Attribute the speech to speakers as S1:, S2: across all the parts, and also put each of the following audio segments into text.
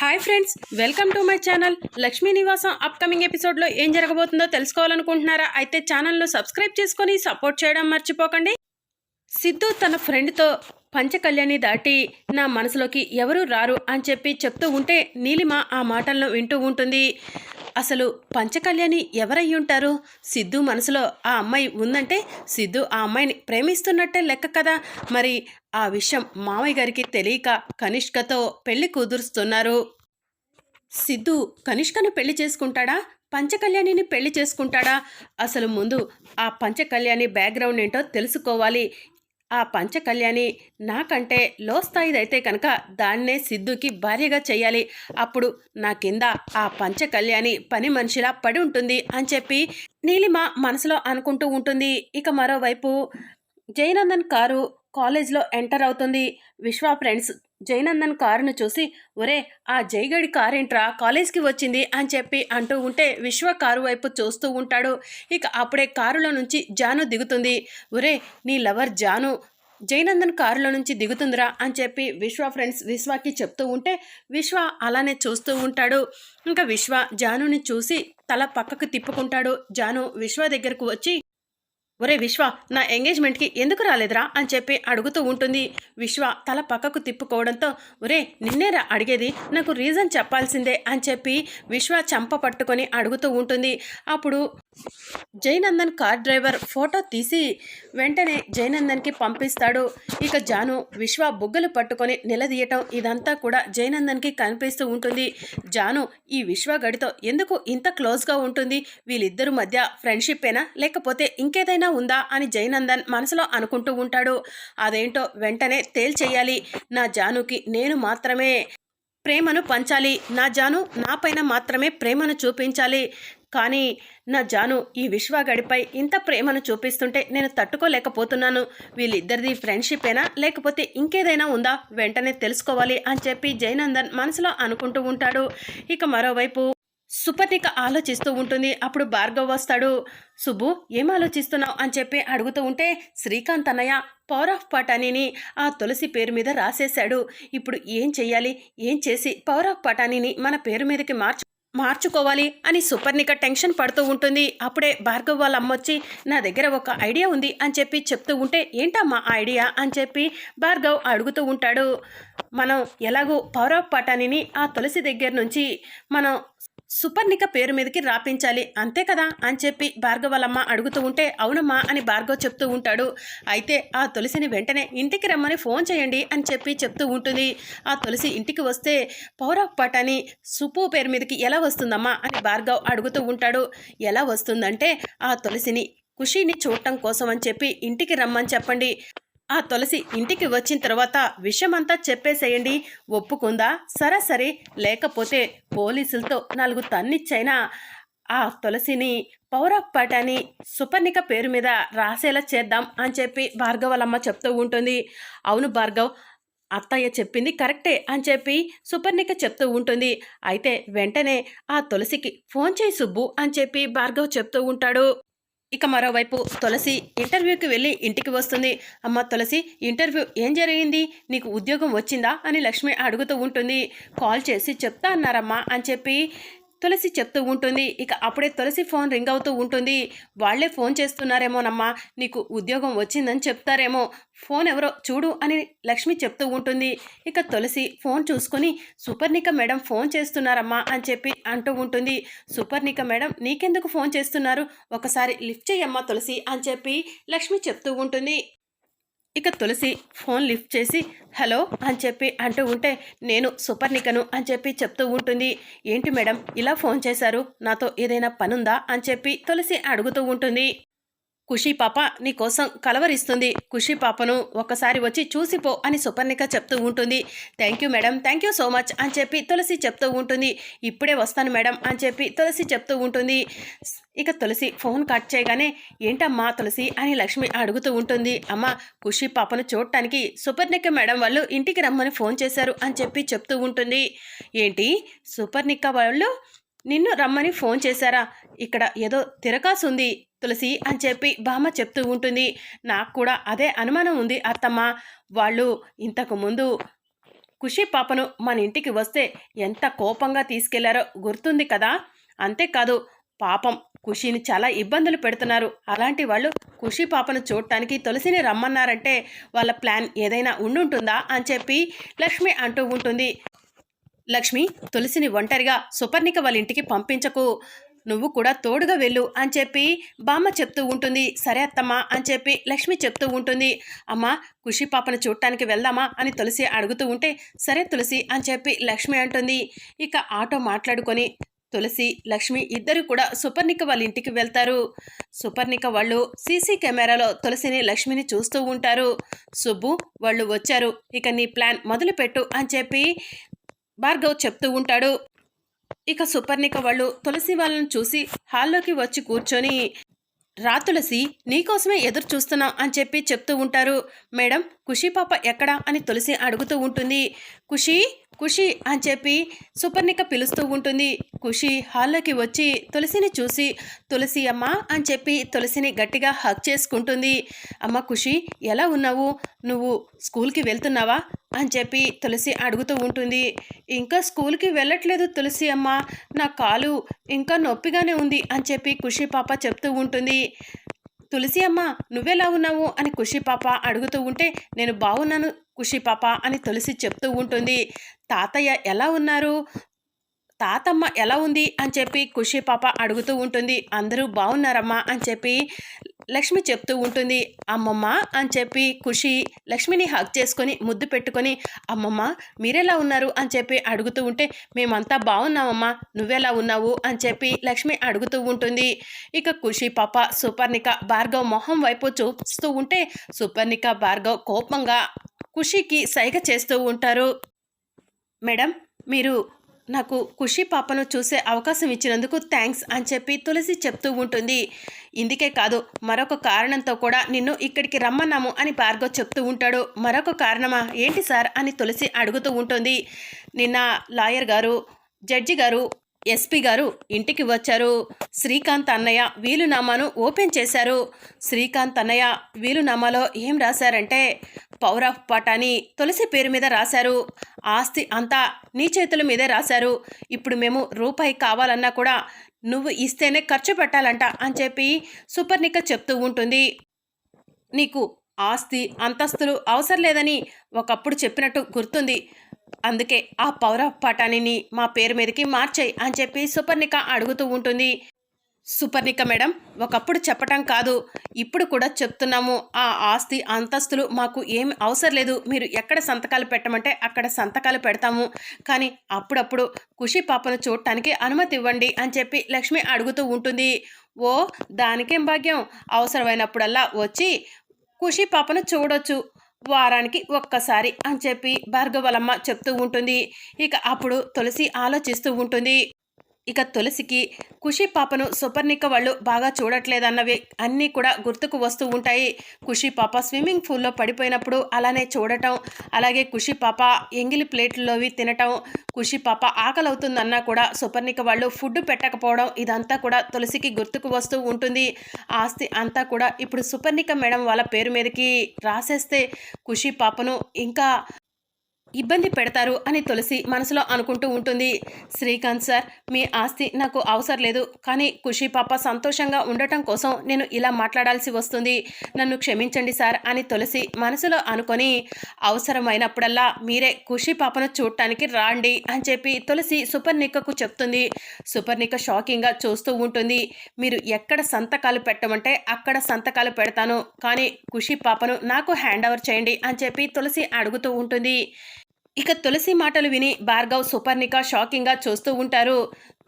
S1: Hi friends welcome to my channel. Lakshmi Nivasam upcoming ఎపిసోడ్లో ఏం జరగబోతుందో తెలుసుకోవాలనుకుంటున్నారా? అయితే ఛానల్ను సబ్స్క్రైబ్ చేసుకొని సపోర్ట్ చేయడం మర్చిపోకండి. సిద్ధు తన ఫ్రెండ్తో పంచకళ్యాణి దాటి నా మనసులోకి ఎవరు రారు అని చెప్పి చెప్తూ ఉంటే నీలిమ ఆ మాటలను వింటూ ఉంటుంది. అసలు పంచకళ్యాణి ఎవరై ఉంటారు? సిద్ధు మనసులో ఆ అమ్మాయి ఉందంటే సిద్ధు ఆ అమ్మాయిని ప్రేమిస్తున్నట్టే లెక్క కదా? మరి ఆ విషయం మామయ్య గారికి తెలియక కనిష్కతో పెళ్ళి కుదురుస్తున్నారు. సిద్ధు కనిష్కను పెళ్ళి చేసుకుంటాడా? పంచకళ్యాణిని పెళ్ళి చేసుకుంటాడా? అసలు ముందు ఆ పంచకళ్యాణి బ్యాక్గ్రౌండ్ ఏంటో తెలుసుకోవాలి. ఆ పంచకళ్యాణి నాకంటే లో స్థాయిదైతే కనుక దాన్నే సిద్ధుకి భార్యగా చేయాలి అప్పుడు నా కింద ఆ పంచకళ్యాణి పని మనిషిలా పడి ఉంటుంది అని చెప్పి నీలిమ మనసులో అనుకుంటూ ఉంటుంది. ఇక మరోవైపు జయనందన్ కారు కాలేజ్లో ఎంటర్ అవుతుంది. విశ్వ ఫ్రెండ్స్ జయనందన్ కారును చూసి ఒరే ఆ జయగడి కారేంట్రా? కాలేజ్కి వచ్చింది అని చెప్పి అంటూ ఉంటే విశ్వ కారు వైపు చూస్తూ ఉంటాడు. ఇక అప్పుడే కారులో నుంచి జాను దిగుతుంది. ఒరే నీ లవర్ జాను జయనందన్ కారులో నుంచి దిగుతుందిరా అని చెప్పి విశ్వ ఫ్రెండ్స్ విశ్వకి చెప్తూ ఉంటే విశ్వ అలానే చూస్తూ ఉంటాడు. ఇంకా విశ్వ జానుని చూసి తల పక్కకు తిప్పుకుంటాడు. జాను విశ్వ దగ్గరకు వచ్చి ఒరే విశ్వ నా ఎంగేజ్మెంట్కి ఎందుకు రాలేదురా అని చెప్పి అడుగుతూ ఉంటుంది. విశ్వ తల పక్కకు తిప్పుకోవడంతో ఒరే నిన్నేరా అడిగేది? నాకు రీజన్ చెప్పాల్సిందే అని చెప్పి విశ్వ చంప పట్టుకొని అడుగుతూ ఉంటుంది. అప్పుడు జయనందన్ కార్ డ్రైవర్ ఫోటో తీసి వెంటనే జయనందన్కి పంపిస్తాడు. ఇక జాను విశ్వ బుగ్గలు పట్టుకొని నిలదీయటం ఇదంతా కూడా జయనందన్కి కనిపిస్తూ ఉంటుంది. జాను ఈ విశ్వ గడితో ఎందుకు ఇంత క్లోజ్గా ఉంటుంది? వీళ్ళిద్దరి మధ్య ఫ్రెండ్షిప్పేనా? లేకపోతే ఇంకేదైనా ఉందా? అని జయనందన్ మనసులో అనుకుంటూ ఉంటాడు. అదేంటో వెంటనే తేల్చేయాలి. నా జానుకి నేను మాత్రమే ప్రేమను పంచాలి. నా జాను నాపైన మాత్రమే ప్రేమను చూపించాలి. కానీ నా జాను ఈ విశ్వగడిపై ఇంత ప్రేమను చూపిస్తుంటే నేను తట్టుకోలేకపోతున్నాను. వీళ్ళిద్దరిది ఫ్రెండ్షిప్పేనా లేకపోతే ఇంకేదైనా ఉందా? వెంటనే తెలుసుకోవాలి అని చెప్పి జయనందన్ మనసులో అనుకుంటూ ఉంటాడు. ఇక మరోవైపు సుపర్ణిక ఆలోచిస్తూ ఉంటుంది. అప్పుడు భార్గవ్ వస్తాడు. సుబ్బు ఏం ఆలోచిస్తున్నావు? అని చెప్పి అడుగుతూ ఉంటే శ్రీకాంత్ అన్నయ్య పవర్ ఆఫ్ పటానీని ఆ తులసి పేరు మీద రాసేశాడు. ఇప్పుడు ఏం చెయ్యాలి? ఏం చేసి పవర్ ఆఫ్ పటానీని మన పేరు మీదకి మార్చు మార్చుకోవాలి అని సుపర్ణిక టెన్షన్ పడుతూ ఉంటుంది. అప్పుడే భార్గవ్ వాళ్ళ అమ్మొచ్చి నా దగ్గర ఒక ఐడియా ఉంది అని చెప్పి చెప్తూ ఉంటే ఏంటమ్మా ఐడియా? అని చెప్పి భార్గవ్ అడుగుతూ ఉంటాడు. మనం ఎలాగో పౌరవ పటానిని ఆ తులసి దగ్గర నుంచి మనం సుపర్ణిక పేరు మీదకి రాపించాలి. అంతే కదా? అని చెప్పి భార్గవ్ వాళ్ళమ్మ అడుగుతూ ఉంటే అవునమ్మా అని భార్గవ్ చెప్తూ ఉంటాడు. అయితే ఆ తులసిని వెంటనే ఇంటికి రమ్మని ఫోన్ చేయండి అని చెప్పి చెప్తూ ఉంటుంది. ఆ తులసి ఇంటికి వస్తే పౌరవ్ ఆఫ్ సుపు పేరు మీదకి ఎలా వస్తుందమ్మా? అని భార్గవ్ అడుగుతూ ఉంటాడు. ఎలా వస్తుందంటే ఆ తులసిని ఖుషీని చూడటం కోసం అని చెప్పి ఇంటికి రమ్మని చెప్పండి. ఆ తులసి ఇంటికి వచ్చిన తర్వాత విషయమంతా చెప్పేసేయండి. ఒప్పుకుందా? సరే సరే. లేకపోతే పోలీసులతో నాలుగు తన్నిచ్చైనా ఆ తులసిని పౌరపాటాని సుపర్ణిక పేరు మీద రాసేలా చేద్దాం అని చెప్పి భార్గవలమ్మ చెప్తూ ఉంటుంది. అవును భార్గవ్ అత్తయ్య చెప్పింది కరెక్టే అని చెప్పి సుపర్ణిక చెప్తూ ఉంటుంది. అయితే వెంటనే ఆ తులసికి ఫోన్ చేయి సుబ్బు అని చెప్పి భార్గవ్ చెప్తూ ఉంటాడు. ఇక మరోవైపు తులసి ఇంటర్వ్యూకి వెళ్ళి ఇంటికి వస్తుంది. అమ్మ తులసి ఇంటర్వ్యూ ఏం జరిగింది? నీకు ఉద్యోగం వచ్చిందా? అని లక్ష్మి అడుగుతూ ఉంటుంది. కాల్ చేసి చెప్తా అన్నారమ్మా అని చెప్పి తులసి చెప్తూ ఉంటుంది. ఇక అప్పుడే తులసి ఫోన్ రింగ్ అవుతూ ఉంటుంది. వాళ్ళే ఫోన్ చేస్తున్నారేమోనమ్మా. నీకు ఉద్యోగం వచ్చిందని చెప్తారేమో. ఫోన్ ఎవరో చూడు అని లక్ష్మి చెప్తూ ఉంటుంది. ఇక తులసి ఫోన్ చూసుకొని సుపర్ణిక మేడం ఫోన్ చేస్తున్నారమ్మా అని చెప్పి అంటూ ఉంటుంది. సుపర్ణిక మేడం నీకెందుకు ఫోన్ చేస్తున్నారు? ఒకసారి లిఫ్ట్ చేయమ్మా తులసి అని చెప్పి లక్ష్మి చెప్తూ ఉంటుంది. ఇక తులసి ఫోన్ లిఫ్ట్ చేసి హలో అని చెప్పి అంటూ ఉంటే నేను సుపర్ణికను అని చెప్పి చెప్తూ ఉంటుంది. ఏంటి మేడం ఇలా ఫోన్ చేశారు? నాతో ఏదైనా పనుందా? అని చెప్పి తులసి అడుగుతూ ఉంటుంది. ఖుషి పాప నీకోసం కలవరిస్తుంది. ఖుషి పాపను ఒకసారి వచ్చి చూసిపో అని సుపర్ణిక చెప్తూ ఉంటుంది. Thank you madam thank you so much అని చెప్పి తులసి చెప్తూ ఉంటుంది. ఇప్పుడే వస్తాను మేడం అని చెప్పి తులసి చెప్తూ ఉంటుంది. ఇక తులసి ఫోన్ కట్ చేయగానే ఏంటమ్మా తులసి అని లక్ష్మి అడుగుతూ ఉంటుంది. అమ్మ ఖుషి పాపను చూడటానికి సుపర్ణిక మేడం వాళ్ళు ఇంటికి రమ్మని ఫోన్ చేశారు అని చెప్పి చెప్తూ ఉంటుంది. ఏంటి సుపర్ణిక వాళ్ళు నిన్ను రమ్మని ఫోన్ చేశారా? ఇక్కడ ఏదో తిరకాసు ఉంది తులసి అని చెప్పి బామ్మ చెప్తూ ఉంటుంది. నాకు కూడా అదే అనుమానం ఉంది అత్తమ్మ. వాళ్ళు ఇంతకుముందు ఖుషి పాపను మన ఇంటికి వస్తే ఎంత కోపంగా తీసుకెళ్ళారో గుర్తుంది కదా? అంతేకాదు పాపం ఖుషిని చాలా ఇబ్బందులు పెడుతున్నారు. అలాంటి వాళ్ళు ఖుషి పాపను చూడటానికి తులసిని రమ్మన్నారంటే వాళ్ళ ప్లాన్ ఏదైనా ఉండుంటుందా అని చెప్పి లక్ష్మి అంటూ ఉంటుంది. లక్ష్మి తులసిని ఒంటరిగా సుపర్ణిక వాళ్ళ ఇంటికి పంపించకు. నువ్వు కూడా తోడుగా వెళ్ళు అని చెప్పి బామ్మ చెప్తూ ఉంటుంది. సరే అత్తమ్మా అని చెప్పి లక్ష్మి చెప్తూ ఉంటుంది. అమ్మ ఖుషి పాపను చూడటానికి వెళ్దామా అని తులసి అడుగుతూ ఉంటే సరే తులసి అని చెప్పి లక్ష్మి అంటుంది. ఇక ఆటో మాట్లాడుకొని తులసి లక్ష్మి ఇద్దరు కూడా సుపర్ణిక వాళ్ళ ఇంటికి వెళ్తారు. సుపర్ణిక వాళ్ళు సీసీ కెమెరాలో తులసిని లక్ష్మిని చూస్తూ ఉంటారు. సుబ్బు వాళ్ళు వచ్చారు. ఇక నీ ప్లాన్ మొదలుపెట్టు అని చెప్పి భార్గవ్ చెప్తూ ఉంటాడు. ఇక సుపర్ణిక వాళ్ళు తులసి వాళ్ళని చూసి హాల్లోకి వచ్చి కూర్చొని రా తులసి నీకోసమే ఎదురు చూస్తున్నాం అని చెప్పి చెప్తూ ఉంటారు. మేడం ఖుషి పాప ఎక్కడా? అని తులసి అడుగుతూ ఉంటుంది. ఖుషి ఖుషి అని చెప్పి సుపర్ణిక పిలుస్తూ ఉంటుంది. ఖుషి హాల్లోకి వచ్చి తులసిని చూసి తులసి అమ్మ అని చెప్పి తులసిని గట్టిగా హక్ చేసుకుంటుంది. అమ్మ ఖుషి ఎలా ఉన్నావు? నువ్వు స్కూల్కి వెళ్తున్నావా? అని చెప్పి తులసి అడుగుతూ ఉంటుంది. ఇంకా స్కూల్కి వెళ్ళట్లేదు తులసి అమ్మ. నా కాలు ఇంకా నొప్పిగానే ఉంది అని చెప్పి ఖుషి పాప చెప్తూ ఉంటుంది. తులసి అమ్మ నువ్వెలా ఉన్నావు? అని ఖుషి పాప అడుగుతూ ఉంటే నేను బాగున్నాను ఖుషి పాప అని తులసి చెప్తూ ఉంటుంది. తాతయ్య ఎలా ఉన్నారు? తాతమ్మ ఎలా ఉంది? అని చెప్పి ఖుషి పాప అడుగుతూ ఉంటుంది. అందరూ బాగున్నారమ్మా అని చెప్పి లక్ష్మి చెప్తూ ఉంటుంది అమ్మమ్మ అని చెప్పి ఖుషి లక్ష్మిని హక్ చేసుకొని ముద్దు పెట్టుకొని అమ్మమ్మ మీరెలా ఉన్నారు? అని చెప్పి అడుగుతూ ఉంటే మేమంతా బాగున్నామమ్మా నువ్వెలా ఉన్నావు? అని చెప్పి లక్ష్మి అడుగుతూ ఉంటుంది. ఇక ఖుషి పాప సుపర్ణిక భార్గవ్ మొహం వైపు చూస్తూ ఉంటే సుపర్ణిక భార్గవ్ కోపంగా ఖుషికి సైగ చేస్తూ ఉంటారు. మేడం మీరు నాకు ఖుషి పాపను చూసే అవకాశం ఇచ్చినందుకు థ్యాంక్స్ అని చెప్పి తులసి చెప్తూ ఉంటుంది. ఇందుకే కాదు మరొక కారణంతో కూడా నిన్ను ఇక్కడికి రమ్మన్నాము అని భార్గవ్ చెప్తూ ఉంటాడు. మరొక కారణమా? ఏంటి సార్? అని తులసి అడుగుతూ ఉంటుంది. నిన్న లాయర్ గారు జడ్జి గారు ఎస్పీ గారు ఇంటికి వచ్చారు. శ్రీకాంత్ అన్నయ్య వీలునామాను ఓపెన్ చేశారు. శ్రీకాంత్ అన్నయ్య వీలునామాలో ఏం రాశారంటే పవర్ ఆఫ్ పటాని తులసి పేరు మీద రాశారు. ఆస్తి అంతా నీ చేతుల మీదే రాశారు. ఇప్పుడు మేము రూపాయి కావాలన్నా కూడా నువ్వు ఇస్తేనే ఖర్చు పెట్టాలంట అని చెప్పి సుపర్ణిక చెప్తూ ఉంటుంది. నీకు ఆస్తి అంతస్తులు అవసరం లేదని ఒకప్పుడు చెప్పినట్టు గుర్తుంది. అందుకే ఆ పౌర పటానిని మా పేరు మీదకి మార్చాయి అని చెప్పి సుపర్ణిక అడుగుతూ ఉంటుంది. సుపర్ణిక మేడం ఒకప్పుడు చెప్పటం కాదు. ఇప్పుడు కూడా చెప్తున్నాము. ఆ ఆస్తి అంతస్తులు మాకు ఏమి అవసరం లేదు. మీరు ఎక్కడ సంతకాలు పెట్టమంటే అక్కడ సంతకాలు పెడతాము. కానీ అప్పుడప్పుడు ఖుషి పాపను చూడటానికి అనుమతి ఇవ్వండి అని చెప్పి లక్ష్మి అడుగుతూ ఉంటుంది. ఓ దానికేం భాగ్యం? అవసరమైనప్పుడల్లా వచ్చి ఖుషి పాపను చూడొచ్చు. వారానికి ఒక్కసారి అని చెప్పి భార్గవలమ్మ చెప్తూ ఉంటుంది. ఇక అప్పుడు తులసి ఆలోచిస్తూ ఉంటుంది. ఇక తులసికి ఖుషి పాపను సుపర్ణిక వాళ్ళు బాగా చూడట్లేదన్నవి అన్నీ కూడా గుర్తుకు వస్తూ ఉంటాయి. ఖుషి పాప స్విమ్మింగ్ పూల్లో పడిపోయినప్పుడు అలానే చూడటం అలాగే ఖుషి పాప ఎంగిలి ప్లేట్లలోవి తినటం ఖుషి పాప ఆకలి అవుతుందన్నా కూడా సుపర్ణిక వాళ్ళు ఫుడ్ పెట్టకపోవడం ఇదంతా కూడా తులసికి గుర్తుకు వస్తూ ఉంటుంది. ఆస్తి అంతా కూడా ఇప్పుడు సుపర్ణిక మేడం వాళ్ళ పేరు మీదకి రాసేస్తే ఖుషి పాపను ఇంకా ఇబ్బంది పెడతారు అని తులసి మనసులో అనుకుంటూ ఉంటుంది. శ్రీకాంత్ సార్ మీ ఆస్తి నాకు అవసరం లేదు కానీ ఖుషి పాప సంతోషంగా ఉండటం కోసం నేను ఇలా మాట్లాడాల్సి వస్తుంది. నన్ను క్షమించండి సార్ అని తులసి మనసులో అనుకొని అవసరమైనప్పుడల్లా మీరే ఖుషి పాపను చూడటానికి రాండి అని చెప్పి తులసి సుపర్ణికకు చెప్తుంది. సుపర్ణిక షాకింగ్గా చూస్తూ ఉంటుంది. మీరు ఎక్కడ సంతకాలు పెట్టమంటే అక్కడ సంతకాలు పెడతాను కానీ ఖుషి పాపను నాకు హ్యాండ్ ఓవర్ చేయండి అని చెప్పి తులసి అడుగుతూ ఉంటుంది. ఇక తులసి మాటలు విని భార్గవ్ సుపర్ణిక షాకింగ్గా చూస్తూ ఉంటారు.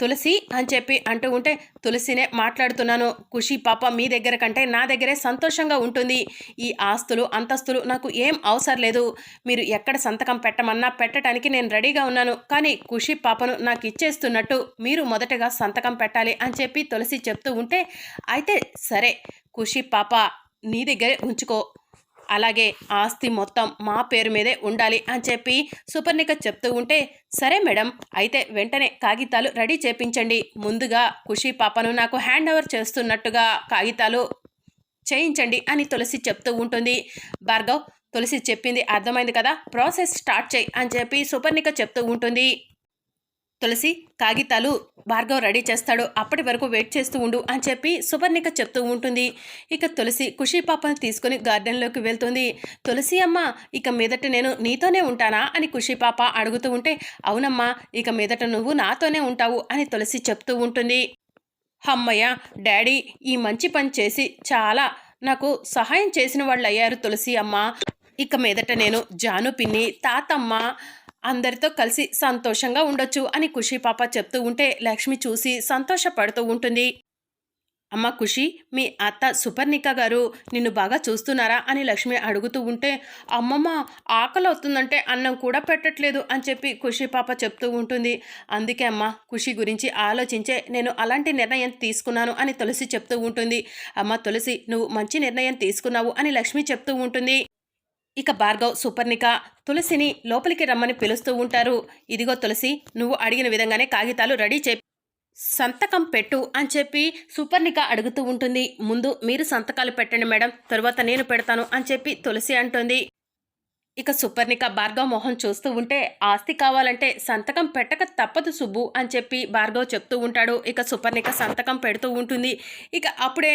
S1: తులసి అని చెప్పి అంటూ ఉంటే తులసినే మాట్లాడుతున్నాను. ఖుషి పాప మీ దగ్గర కంటే నా దగ్గరే సంతోషంగా ఉంటుంది. ఈ ఆస్తులు అంతస్తులు నాకు ఏం అవసరం లేదు. మీరు ఎక్కడ సంతకం పెట్టమన్నా పెట్టడానికి నేను రెడీగా ఉన్నాను. కానీ ఖుషి పాపను నాకు ఇచ్చేస్తున్నట్టు మీరు మొదటగా సంతకం పెట్టాలి అని చెప్పి తులసి చెప్తూ ఉంటే అయితే సరే ఖుషి పాప నీ దగ్గరే ఉంచుకో. అలాగే ఆస్తి మొత్తం మా పేరు మీదే ఉండాలి అని చెప్పి సుపర్ణిక చెప్తూ ఉంటే సరే మేడం అయితే వెంటనే కాగితాలు రెడీ చేపించండి. ముందుగా ఖుషి పాపను నాకు హ్యాండ్ ఓవర్ చేస్తున్నట్టుగా కాగితాలు చేయించండి అని తులసి చెప్తూ ఉంటుంది. భార్గవ్ తులసి చెప్పింది అర్థమైంది కదా ప్రాసెస్ స్టార్ట్ చేయి అని చెప్పి సుపర్ణిక చెప్తూ ఉంటుంది. తులసి కాగితాలు భార్గవ్ రెడీ చేస్తాడు. అప్పటి వరకు వెయిట్ చేస్తూ ఉండు అని చెప్పి సుపర్ణిక చెప్తూ ఉంటుంది. ఇక తులసి ఖుషి పాపను తీసుకుని గార్డెన్లోకి వెళ్తుంది. తులసి అమ్మ ఇక మీదట నేను నీతోనే ఉంటానా అని ఖుషి పాప అడుగుతూ ఉంటే అవునమ్మా ఇక మీదట నువ్వు నాతోనే ఉంటావు అని తులసి చెప్తూ ఉంటుంది. అమ్మయ్య డాడీ ఈ మంచి పని చేసి చాలా నాకు సహాయం చేసిన వాళ్ళు అయ్యారు తులసి అమ్మ. ఇక మీదట నేను జాను పిన్ని తాతమ్మ అందరితో కలిసి సంతోషంగా ఉండొచ్చు అని ఖుషి పాప చెప్తూ ఉంటే లక్ష్మి చూసి సంతోషపడుతూ ఉంటుంది. అమ్మ ఖుషి మీ అత్త సుపర్ణిక గారు నిన్ను బాగా చూస్తున్నారా? అని లక్ష్మి అడుగుతూ ఉంటే అమ్మమ్మ ఆకలి అవుతుందంటే అన్నం కూడా పెట్టట్లేదు అని చెప్పి ఖుషి పాప చెప్తూ ఉంటుంది. అందుకే అమ్మ ఖుషి గురించి ఆలోచించే నేను అలాంటి నిర్ణయం తీసుకున్నాను అని తులసి చెప్తూ ఉంటుంది. అమ్మ తులసి నువ్వు మంచి నిర్ణయం తీసుకున్నావు అని లక్ష్మి చెప్తూ ఉంటుంది. ఇక భార్గవ్ సుపర్ణిక తులసిని లోపలికి రమ్మని పిలుస్తూ ఉంటారు. ఇదిగో తులసి నువ్వు అడిగిన విధంగానే కాగితాలు రెడీ చే సంతకం పెట్టు అని చెప్పి సుపర్ణిక అడుగుతూ ఉంటుంది. ముందు మీరు సంతకాలు పెట్టండి మేడం తరువాత నేను పెడతాను అని చెప్పి తులసి అంటుంది. ఇక సుపర్ణిక భార్గవ్ మొహం చూస్తూ ఉంటే ఆస్తి కావాలంటే సంతకం పెట్టక తప్పదు సుబ్బు అని చెప్పి భార్గవ్ చెప్తూ ఉంటాడు. ఇక సుపర్ణిక సంతకం పెడుతూ ఉంటుంది. ఇక అప్పుడే